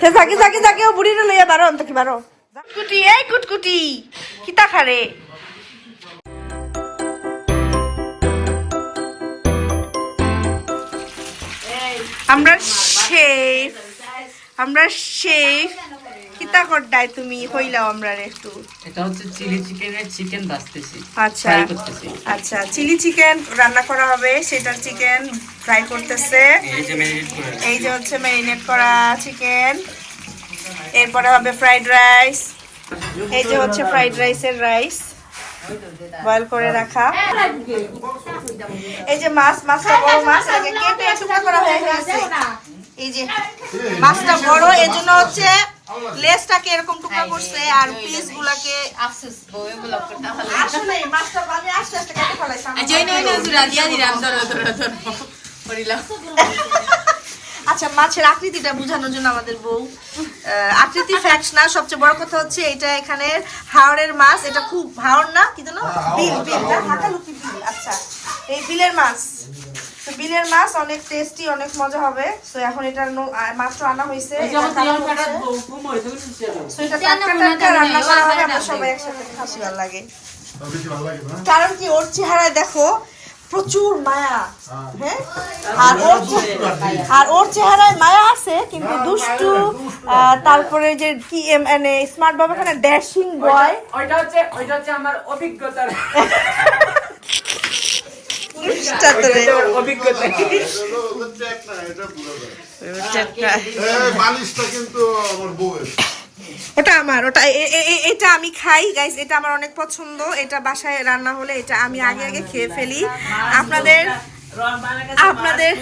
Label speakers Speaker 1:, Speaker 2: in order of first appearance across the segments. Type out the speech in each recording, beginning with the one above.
Speaker 1: সে থাকি থাকি থাকি ও বুড়িটা লইয়া বারো অন্ত কি বারো কুটকুটি, এই কুটকুটি, কিতা খারে আমরা শেফ আমরা শেফ কিতা করডাই তুমি হইলাও আমরা একটু।
Speaker 2: এটা হচ্ছে চিলি চিকেনের চিকেন বাঁচতেছি
Speaker 1: আচ্ছা। আচ্ছা চিলি চিকেন রান্না করা হবে সেটার চিকেন ফ্রাই করতেছে।
Speaker 2: এই যে ম্যারিনেট করে
Speaker 1: এই যে হচ্ছে ম্যারিনেট করা চিকেন। এরপরে হবে ফ্রাইড রাইস এই যে হচ্ছে ফ্রাইড রাইসের রাইস বয়েল করে রাখা। এই যে মাছ মাছটা বড় মাছ এটাকে কেটে টুকরা করা হয়ে গেছে। এই যে মাছটা বড় এই জন্য হচ্ছে লেজটাকে এরকম টুকরা করছে আর পিস গুলাকে
Speaker 3: আফসোস বউ এগুলো করতে হলে
Speaker 1: আসলে মাছটা আমি আস্তে আস্তে কেটে ফেলাইছি আমার
Speaker 3: জয় নয় নজুরা দিয়া দিলাম ধরো ধরো ধরো করিলাম
Speaker 1: আচ্ছা মাছের আকৃতিটা বোঝানোর জন্য আমাদের বউ আকৃতি ফ্যাক্ট না সবচেয়ে বড় কথা হচ্ছে এটা এখানে হাওড়ের মাছ এটা খুব হাওড় না কি জানো বিল বিল না? হাকালুকি বিল আচ্ছা। এই বিলের মাছ। তো বিলের মাছ অনেক টেস্টি অনেক মজা হবে। তো এখন এটা মাত্র আনা হয়েছে কারণ কি ওর চেহারায় দেখো প্রচুর মায়া। হ্যাঁ। আর ওর আর ওর চেহারায় মায়া আছে কিন্তু দুষ্টু তারপরে যে কি এম- মানে স্মার্ট বাবা ড্যাশিং বয়
Speaker 2: ওইটা হচ্ছে ওইটা হচ্ছে আমার অভিজ্ঞতার অভিজ্ঞতা
Speaker 4: এটা হলো চেক না এটা পুরো এই বালিশটা কিন্তু আমার বউয়ের।
Speaker 1: ওটা আমার ওটা এটা আমি খাই গাইস এটা আমার অনেক পছন্দ। এটা বাসায় রান্না হলে এটা আমি আগে আগে খেয়ে ফেলি। আপনাদের আপনাদের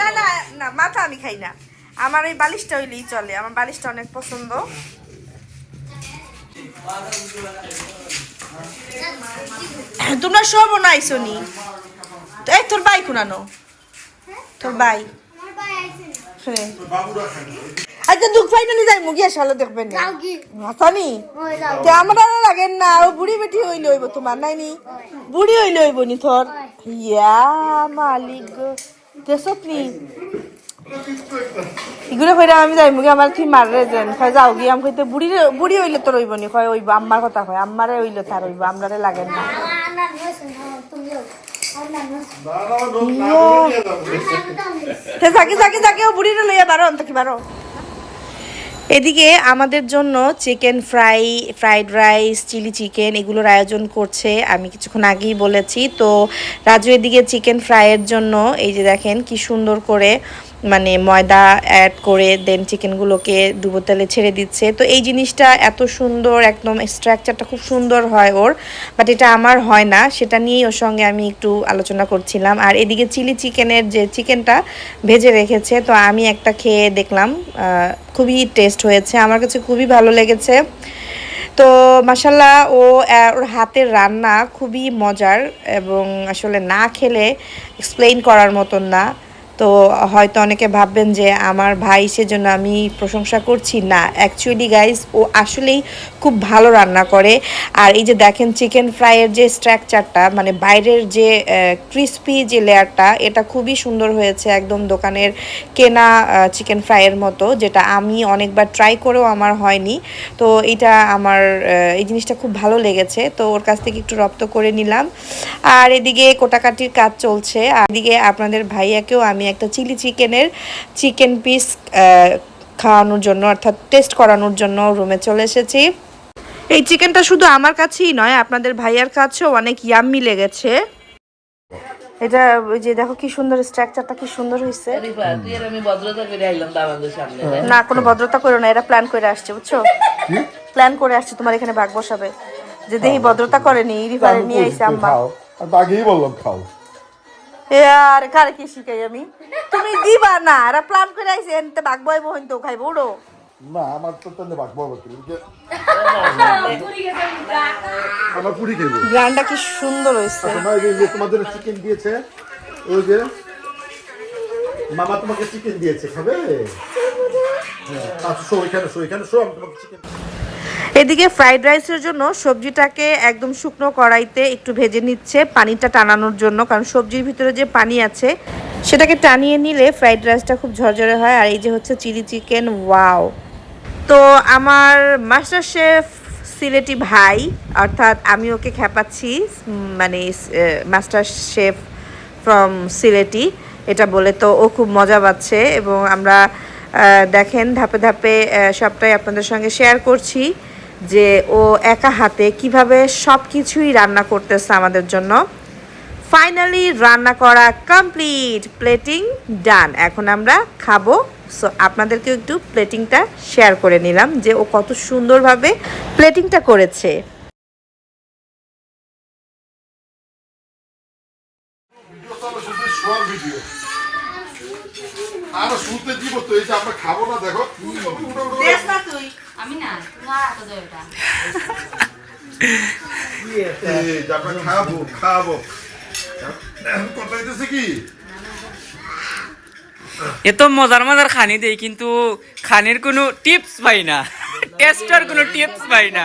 Speaker 1: না না না মাথা আমি খাই না। আমার এই বালিশটা হইলেই চলে আমার বালিশটা অনেক পছন্দ। তোমরা সব নাইছো নি? এই তোর বাই কুনানো? তোর বাই
Speaker 4: খায়
Speaker 1: আচ্ছা দুঃখ ফাইনালি যাই মুগিয়া সালো দেখবেন হাসানি তে আমার আর লাগেন না ও বুড়ি বেটি হইলে হইব তোমার নাই নি? বুড়ি হইলে হইব নি তোর? ইয়া মালিক দেশত নি? ইগুলো কইরা আমি যাই মুগে আমার কি মাররে যেন? কয় যাও গিয়ে আমি কইতে বুড়ি বুড়ি হইলে তোর হইব নি? কয় হইব আম্মার কথা কয় আম্মারে হইলে তার হইব আমরারে লাগেন না। তে থাকি থাকি থাকি ও লইয়া বারো অন্ত কি বারো। এদিকে আমাদের জন্য chicken fry fried rice chilli chicken এগুলোর আয়োজন করছে আমি কিছুক্ষণ আগেই বলেছি। তো রাজু এদিকে চিকেন ফ্রাইয়ের জন্য এই যে দেখেন কি সুন্দর করে মানে ময়দা অ্যাড করে দেন চিকেনগুলোকে ডুবো তেলে ছেড়ে দিচ্ছে। তো এই জিনিসটা এত সুন্দর, একদম স্ট্রাকচারটা খুব সুন্দর হয় ওর বাট এটা আমার হয় না। সেটা নিয়েই ওর সঙ্গে আমি একটু আলোচনা করছিলাম। আর এদিকে চিলি চিকেনের যে চিকেনটা ভেজে রেখেছে, তো আমি একটা খেয়ে দেখলাম খুবই টেস্ট হয়েছে। আমার কাছে খুবই ভালো লেগেছে। তো মাসাল্লাহ ও ওর হাতের রান্না খুবই মজার এবং আসলে না খেলে এক্সপ্লেইন করার মতন না। তো হয়তো অনেকে ভাববেন যে আমার ভাই সেজন্য আমি প্রশংসা করছি। না অ্যাকচুয়ালি গাইজ ও আসলেই খুব ভালো রান্না করে। আর এই যে দেখেন চিকেন ফ্রাইয়ের যে স্ট্রাকচারটা মানে বাইরের যে ক্রিস্পি যে লেয়ারটা এটা খুবই সুন্দর হয়েছে একদম দোকানের কেনা চিকেন ফ্রাইয়ের মতো, যেটা আমি অনেকবার ট্রাই করেও আমার হয়নি। তো এটা আমার এই জিনিসটা খুব ভালো লেগেছে। তো ওর কাছ থেকে একটু রপ্ত করে নিলাম। আর এদিকে কোটাকাটির কাজ চলছে। আর এদিকে আপনাদের ভাইয়াকেও আমি একটা চিলি চিকেনের চিকেন পিস খাওয়ানোর জন্য অর্থাৎ টেস্ট করানোর জন্য রুমে চলে এসেছি। এই চিকেনটা শুধু আমার কাছেই নয় আপনাদের ভাইয়ার কাছেও অনেক ইয়াম্মি লেগেছে। এটা ওই যে দেখো কি সুন্দর স্ট্রাকচারটা কি সুন্দর হয়েছে
Speaker 2: তুই আর আমি ভদ্রতা করে আইলাম দামাদের সামনে।
Speaker 1: না কোনো ভদ্রতা করো না এরা প্ল্যান করে আসছে বুঝছ? প্ল্যান করে আসছে তোমার এখানে ভাগ বসাবে। যে দেখি ভদ্রতা করেনি রিভারে নিয়ে আইছে আম্মা।
Speaker 4: আর আগেই বললাম খাও।
Speaker 1: আর কারে কি শিখাই আমি? তুমি দিবা না এরা প্ল্যান করে আইছে এনতে ভাগ বয় বহন তো খাইবো উড়ো।
Speaker 4: না আমার তো বাকবো হবে কি? আমার পুরি খেলো
Speaker 1: গ্রানটা কি সুন্দর হয়েছে
Speaker 4: তোমার এই যে তোমাদের চিকেন দিয়েছে ওই যে মামা তোমাকে চিকেন দিয়েছে খাবে? হ্যাঁ, আচ্ছা, শো এখানে শো এখানে শো আমি তোমাকে চিকেন
Speaker 1: এদিকে ফ্রাইড রাইসের জন্য সবজিটাকে একদম শুকনো কড়াইতে একটু ভেজে নিচ্ছে, পানিটা টানানোর জন্য, কারণ সবজির ভিতরে যে পানি আছে, সেটাকে টানিয়ে নিলে ফ্রাইড রাইসটা খুব ঝরঝরে হয়। আর এই যে হচ্ছে চিলি চিকেন, ওয়াও! তো আমার মাস্টার শেফ সিলেটি ভাই, অর্থাৎ আমি ওকে খেপাচ্ছি মানে মাস্টার শেফ ফ্রম সিলেটি, এটা বলে তো ও খুব মজা পাচ্ছে এবং আমরা দেখেন, ধাপে ধাপে সবটাই আপনাদের সঙ্গে শেয়ার করছি। যে ও একা হাতে কীভাবে সব কিছুই রান্না করতেছে আমাদের জন্য। ফাইনালি রান্না করা কমপ্লিট প্লেটিং ডান এখন আমরা খাব। সো আপনাদেরকেও একটু প্লেটিংটা শেয়ার করে নিলাম যে ও কত সুন্দরভাবে প্লেটিংটা করেছে।
Speaker 4: ভিডিও আর শুনতে দিব তো এই যে আমরা খাব না দেখো। উঠো, উঠো, উঠো।
Speaker 3: আমি না তোমার হাতে দেয় এটা।
Speaker 4: এই আমরা খাব খাব। কথা হইতেছে কি?
Speaker 2: এ তো মজার মজার খানি দেই কিন্তু খানির কোনো টিপস পাই না। টেস্টার কোনো টিপস পাই না।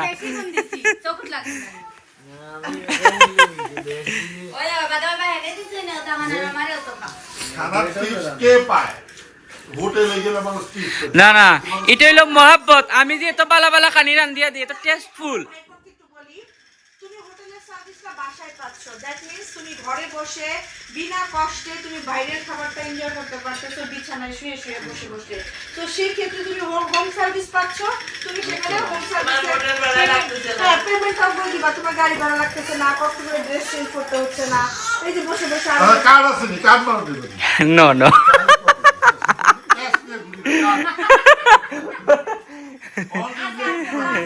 Speaker 3: না।
Speaker 4: টিপস কে পায় হোটেলে গেলে মানুষ টিপস
Speaker 2: না না এটা হইল মহাব্বত। আমি যে এত বালা বালা খানি রান দিয়া দিই এত টেস্টফুল
Speaker 1: তুমি হোটেলের সার্ভিসটা বাসায় পাচ্ছ। দ্যাট মিন্স তুমি ঘরে বসে বিনা কষ্টে তুমি বাইরের খাবারটা এনজয় করতে পারতেছো বিছানায় শুয়ে শুয়ে বসে বসে। তো সেই ক্ষেত্রে তুমি হোম হোম সার্ভিস পাচ্ছ। তুমি সেখানে হোম সার্ভিস হ্যাঁ করে দিবা। তোমার গাড়ি ভাড়া লাগতেছে না কষ্ট করে ড্রেস চেঞ্জ করতে হচ্ছে না। এই যে বসে বসে
Speaker 4: কার্ড আছে কার্ড মারা
Speaker 2: নো নো
Speaker 4: ক্যাশ নিয়ে ঘুরি, কার্ড।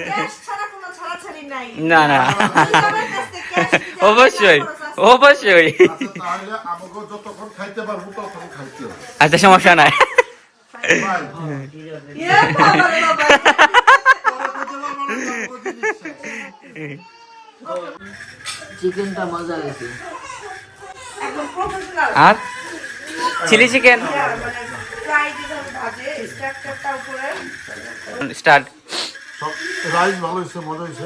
Speaker 1: ক্যাশ ছাড়া কোনো ছাড়াছাড়ি নাই
Speaker 2: না না। অবশ্যই অবশ্যই।
Speaker 4: আচ্ছা তাহলে আমাকে যতক্ষণ খাইতে পারব ততক্ষণ খাইতে হবে
Speaker 2: আচ্ছা সমস্যা নাই। চিকেনটা মজা হয়েছে। আর? Chilli chicken? স্টার্ট।
Speaker 4: রাইস ভালো হয়েছে মজা হয়েছে।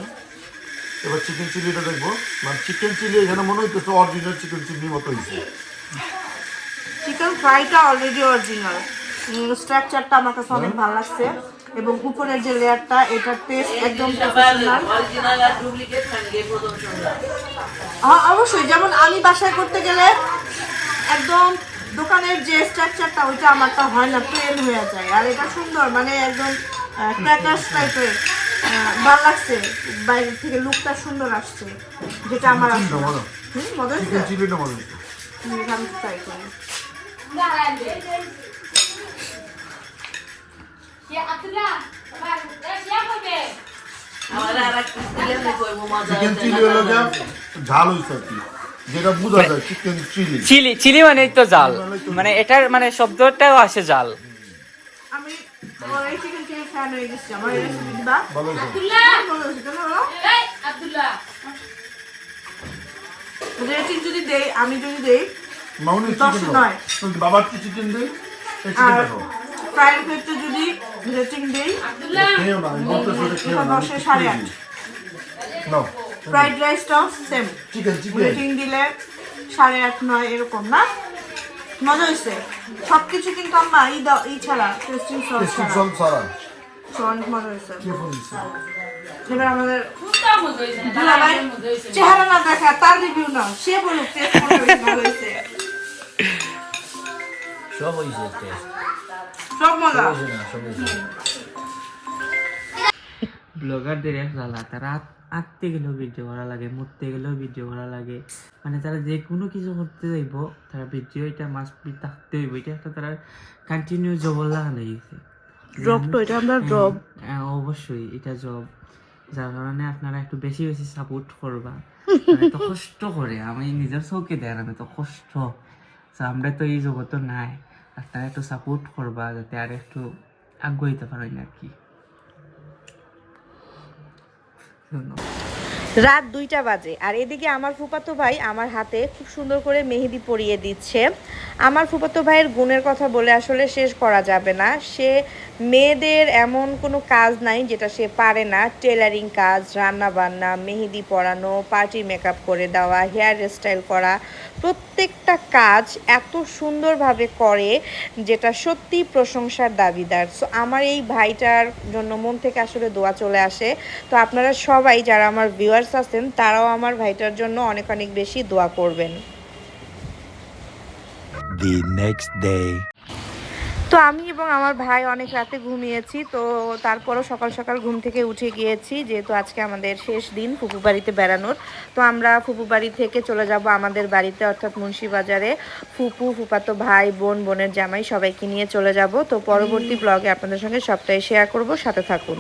Speaker 4: এবার চিকেন চিলিটা দেখব। মানে চিকেন চিলি এখানে মনে হইতেছে অরিজিনাল চিকেন চিলি মতো হয়েছে
Speaker 1: চিকেন ফ্রাইটা অলরেডি অরিজিনাল স্ট্রাকচারটা আমার কাছে অনেক ভালো লাগছে। এবং উপরের যে লেয়ারটা এটার টেস্ট একদম প্রফেশনাল হ্যাঁ অবশ্যই। যেমন আমি বাসায় করতে গেলে একদম দোকানের যে স্ট্রাকচারটা ওইটা আমারটা হয় না প্লেন হয়ে যায়। আর এটা সুন্দর মানে একদম ক্র্যাকার্স টাইপের ভালো লাগছে। বাইরের থেকে লুকটা সুন্দর আসছে যেটা আমার আসলে
Speaker 4: মজা
Speaker 1: হুম মজা হচ্ছে
Speaker 4: চিকেন চিলিটা মজা
Speaker 1: আমি ট্রাই করি।
Speaker 3: Ya Abdullah, বাবা করবে
Speaker 4: চিকেন চিলি হলো যে ঝাল হয়েছে আর কি যেটা বোঝা যায় চিকেন চিলি
Speaker 2: চিলি চিলি মানে তো জাল মানে এটার মানে শব্দটাও আসে জাল
Speaker 1: আমি এই চিকেন ফ্যান হয়ে গেছি আমার এই রেসিপি দিবা?
Speaker 3: আব্দুল্লাহ! আব্দুল্লাহ!
Speaker 1: রেটিং যদি দেই আমি যদি দেই
Speaker 4: মাউনি
Speaker 1: দশ
Speaker 4: চিকেন
Speaker 1: নয়।
Speaker 4: বাবার কি চিকেন দেই
Speaker 1: আর ফ্রাইড ক্ষেত্রে যদি রেটিং দেই দশে সাড়ে আট। ফ্রাইড রাইসটাও সেম
Speaker 4: চিকেন চিকেন
Speaker 1: রেটিং দিলে সাড়ে আট নয় এরকম না? মজা হয়েছে। সবকিছু কিন্তু আমরা ই দাও ই ছাড়া। টেস্টিং সস ছাড়া। অনেক মজা হয়েছে। এবার আমাদের
Speaker 3: না
Speaker 1: চেহারা না দেখা তার রিভিউ নাও। সে বলুক টেস্ট মজা হয়েছে।
Speaker 5: সব হয়েছে টেস্ট
Speaker 1: সব মজা।
Speaker 5: না।
Speaker 6: ব্লগারদের এক জ্বালা তারা আঁকতে গেলেও ভিডিও করা লাগে মরতে গেলেও ভিডিও করা লাগে। মানে তারা যে কোনো কিছু করতে যাইব তারা ভিডিও এটা মাস্ট বি থাকতে হইব। এটা একটা তারা কন্টিনিউ জবল লাগানো গেছে।
Speaker 1: ড্রপ তো এটা আমরা ড্রপ
Speaker 6: হ্যাঁ, অবশ্যই এটা জব যার কারণে আপনারা একটু বেশি বেশি সাপোর্ট করবা। মানে তো কষ্ট করে আমি নিজের চৌকে দেয় আমি তো কষ্ট। আমরা তো এই জগৎ নাই। আপনারা একটু সাপোর্ট করবা যাতে আর একটু আগ্রহিতে পারেন আর কি।
Speaker 1: রাত দুইটা বাজে। আর এদিকে আমার ফুপাতো ভাই আমার হাতে খুব সুন্দর করে মেহেদি পরিয়ে দিচ্ছে। আমার ফুপাতো ভাইয়ের গুণের কথা বলে আসলে শেষ করা যাবে না। সে মেয়েদের এমন কোনো কাজ নাই যেটা সে পারে না। টেলারিং কাজ রান্না বান্না মেহেদি পরানো, পার্টি মেকআপ করে দেওয়া, হেয়ার স্টাইল করা প্রত্যেকটা কাজ এত সুন্দরভাবে করে যেটা সত্যি প্রশংসার দাবিদার। সো আমার এই ভাইটার জন্য মন থেকে আসলে দোয়া চলে আসে। তো আপনারা সবাই যারা আমার ভিউয়ার্স আছেন, তারাও আমার ভাইটার জন্য অনেক অনেক বেশি দোয়া করবেন।
Speaker 7: The.
Speaker 1: তো আমি এবং আমার ভাই অনেক রাতে ঘুমিয়েছি তো তারপরও সকাল সকাল ঘুম থেকে উঠে গিয়েছি যেহেতু আজকে আমাদের শেষ দিন ফুপু বাড়িতে বেড়ানোর। তো আমরা ফুপু বাড়ি থেকে চলে যাব আমাদের বাড়িতে অর্থাৎ মুন্সিবাজারে। ফুপু ফুপাতো ভাই বোন বোনের জামাই সবাইকে নিয়ে চলে যাব। তো পরবর্তী ব্লগে আপনাদের সঙ্গে সবটাই শেয়ার করব সাথে থাকুন।